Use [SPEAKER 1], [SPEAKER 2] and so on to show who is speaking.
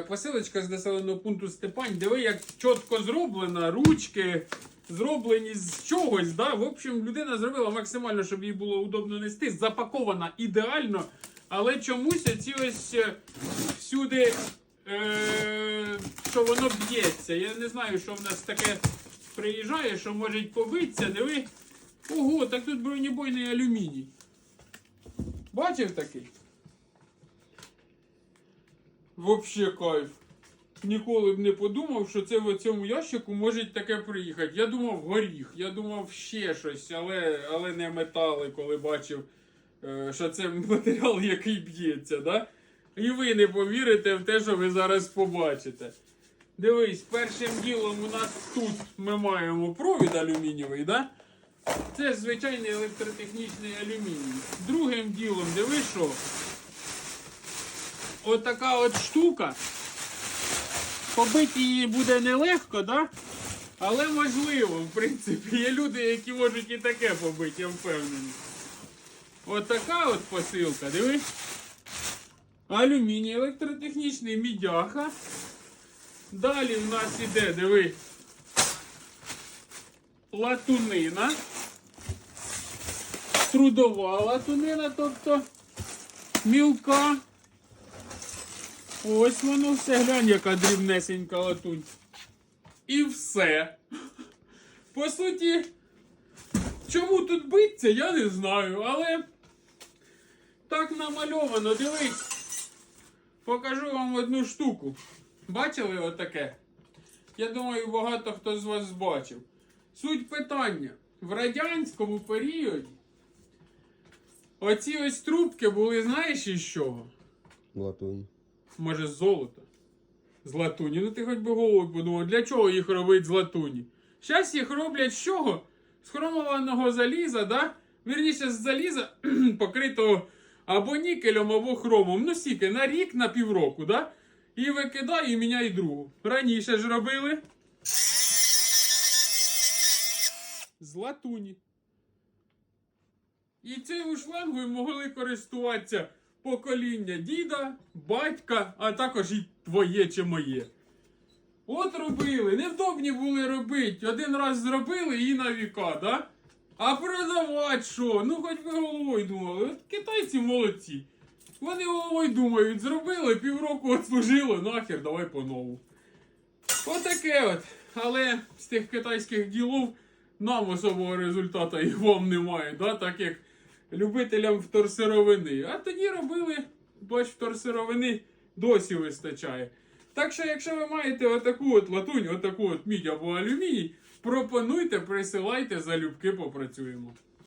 [SPEAKER 1] Посилочка з населеного пункту Степань. Диви, як чітко зроблена, ручки зроблені з чогось. Да? В общем, людина зробила максимально, щоб їй було удобно нести. Запакована ідеально. Але чомусь ці ось е, всюди, е, що воно б'ється. Я не знаю, що в нас таке приїжджає, що може побитися. Диви. Ого, так тут бронебойний алюміній. Бачив такий? Вообще кайф. Ніколи б не подумав, що це в цьому ящику може таке приїхати. Я думав горіх, я думав ще щось, але, але не метали, коли бачив, е, що це матеріал, який б'ється. Да? І ви не повірите в те, що ви зараз побачите. Дивись, першим ділом у нас тут ми маємо провід алюмінієвий, да? Це звичайний електротехнічний алюміній. Другим ділом, дивись що. Отака от штука. Побити її буде нелегко, да? але можливо, в принципі. Є люди, які можуть і таке побити, я впевнений. Отака от посилка, диви. Алюміній електротехнічний мідяха. Далі в нас іде, диви. Латунина. Трудова латунина, тобто мілка. Ось воно все, глянь, яка дрібнесенька латунь. І все. По суті, чому тут биться, я не знаю, але так намальовано, дивись. Покажу вам одну штуку. Бачили отаке? Я думаю, багато хто з вас бачив. Суть питання. В радянському періоді оці ось трубки були, знаєш із чого?
[SPEAKER 2] Латунь.
[SPEAKER 1] Може, з золота? З латуні. Ну ти хоч би головою подумав, для чого їх робить з латуні? Зараз їх роблять з чого? З хромованого заліза, да? Вірніше, з заліза покритого або нікелем, або хромом. Ну, сіки, на рік, на півроку, да? І викидай, і міняй другу. Раніше ж робили. З латуні. І цією шлангою могли користуватися покоління діда, батька, а також і твоє чи моє. От робили, невдобні були робити. Один раз зробили і на віка, да? А продавати що? Ну хоч би головою думали. От китайці молодці. Вони головою думають, зробили, півроку отслужило, нахер, давай по-нову. Отаке от. Але з тих китайських ділов нам особого результату і вам немає, да? так як любителям вторсировини. А тоді робили, бач, вторсировини досі вистачає. Так що, якщо ви маєте отаку от латунь, отаку от мідь або алюміній, пропонуйте, присилайте, залюбки попрацюємо.